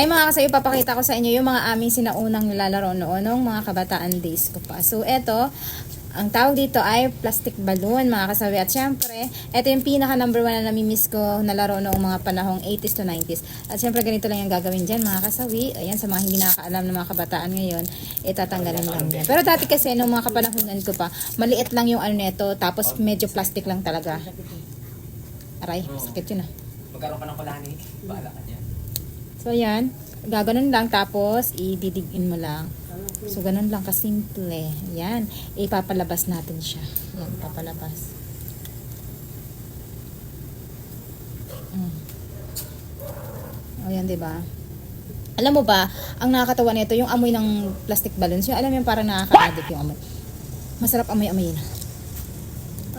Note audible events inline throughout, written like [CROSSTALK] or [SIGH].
Hi mga kasayo, papakita ko sa inyo yung mga aming sinaunang nilalaro noon nung mga kabataan days ko pa. So eto, ang tawag dito ay plastic balloon mga kasawi. At syempre, eto yung pinaka number one na namimiss ko na laro noong mga panahong 80s to 90s. At syempre ganito lang yung gagawin dyan mga kasawi. Ayan, sa mga hindi nakakaalam ng mga kabataan ngayon, itatanggalin lang yan. Pero dati kasi nung mga kapanahonan ko pa, maliit lang yung ano nito, tapos medyo plastic lang talaga. Aray, sakit yun ah. Magkaroon ka ng kulani, bahala ka dyan. So, yan. Gaganon lang. Tapos, ididigin mo lang. So, ganun lang kasimple. Yan. Ipapalabas natin siya. Yan, papalabas. Mm. O, yan, diba? Alam mo ba, ang nakakatawa nito, yung amoy ng plastic balloons, yung alam yung parang nakaka-addict yung amoy. Masarap amoy-amoy na.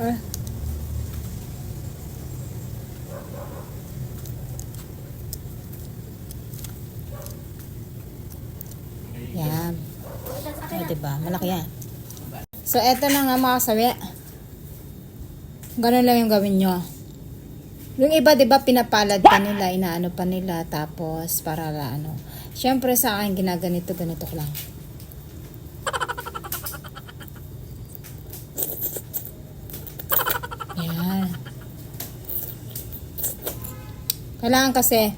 Ah. Yan. O, diba? Malaki yan. So, eto na nga mga kasawi. Ganun lang yung gawin nyo. Yung iba, di ba, pinapalad pa nila, inaano pa nila, tapos para ano. Siyempre sa akin, ginaganito, ganito ko lang. Yan. Kailangan kasi,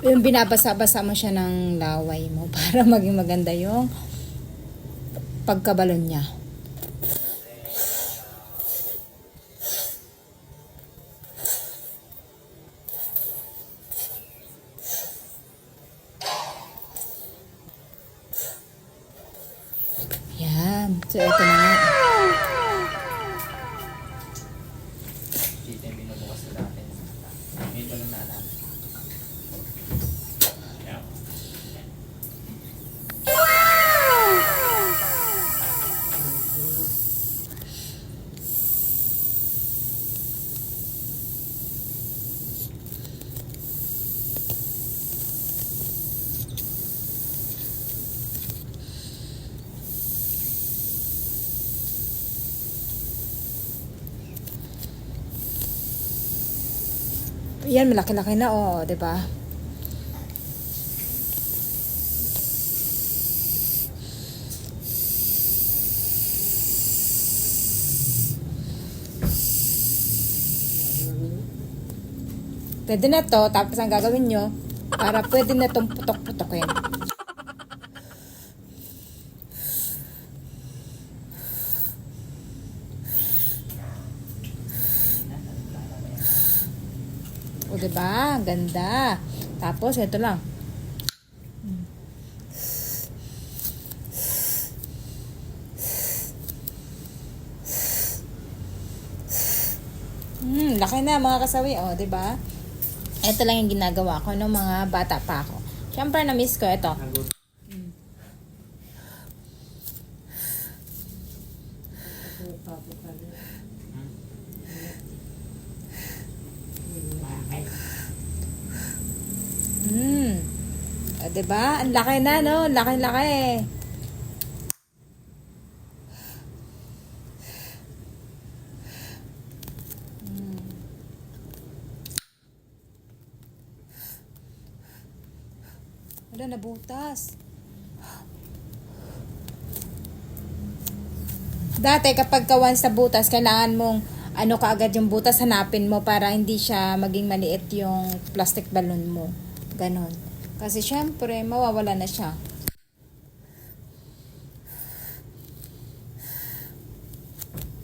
yung binabasa-basa mo siya ng laway mo [LAUGHS] para maging maganda yung pagkabalon niya. Yan. So, ito na nga. Dito yung binubukas na natin. Ito lang na natin. Yeah. Yan, malaki-laki na, oh, di ba? Pwede na to, tapos ang gagawin nyo, para pwede na tong putok-putokin. O, diba? Ang Ganda. Tapos, ito lang. Hmm, laki na mga kasawi, oh, 'di ba? Ito lang yung ginagawa ko nung mga bata pa ako. Siyempre, na-miss ko ito. Hmm. O, 'di ba? Ang laki na, no? Laki-laki. Wala, nabutas. Dati, kapag ka once na butas, kailangan mong ano kaagad yung butas, hanapin mo para hindi siya maging maliit yung plastic balloon mo. Ganon. Kasi syempre, mawawala na siya.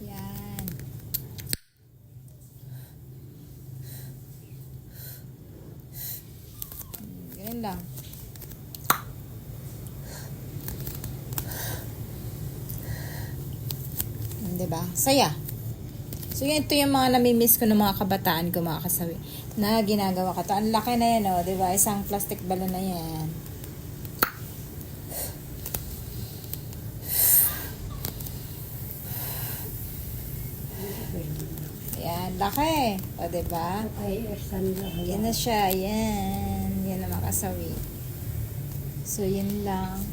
Yan. Hmm, Ganun lang. Hmm, 'di ba? Saya. So, ito yung mga namimiss ko ng mga kabataan ko, mga kasawi. Na ginagawa ka to. Ang laki na yan, oh, 'di ba? Isang plastic balloon na yan. Yan, laki. O, ba? Lang. Yan na siya. Yan. Yan na makasawi. So, yun lang.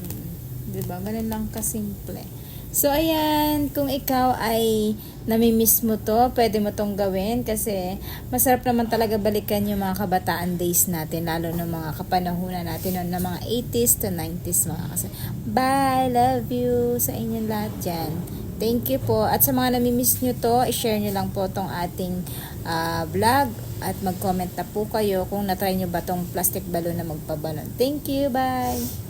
Mm. Diba? Ganun lang kasimple. So, ayan, kung ikaw ay namimiss mo to, pwede mo tong gawin kasi masarap naman talaga balikan yung mga kabataan days natin, lalo ng mga kapanahunan natin noon ng mga 80s to 90s mga kasi. Bye! Love you sa inyong lahat dyan. Thank you po. At sa mga namimiss nyo to, i-share nyo lang po tong ating ah, vlog at mag-comment na po kayo kung na-try nyo ba tong plastic balloon na magpabalon. Thank you. Bye!